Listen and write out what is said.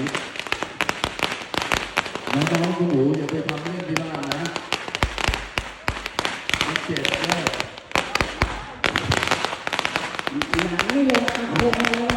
นะน้องคุณหนูอย่าไปทำเล่นที่บ้านนะมันเจ็บแน่ไม่เลยค่ะหงเลย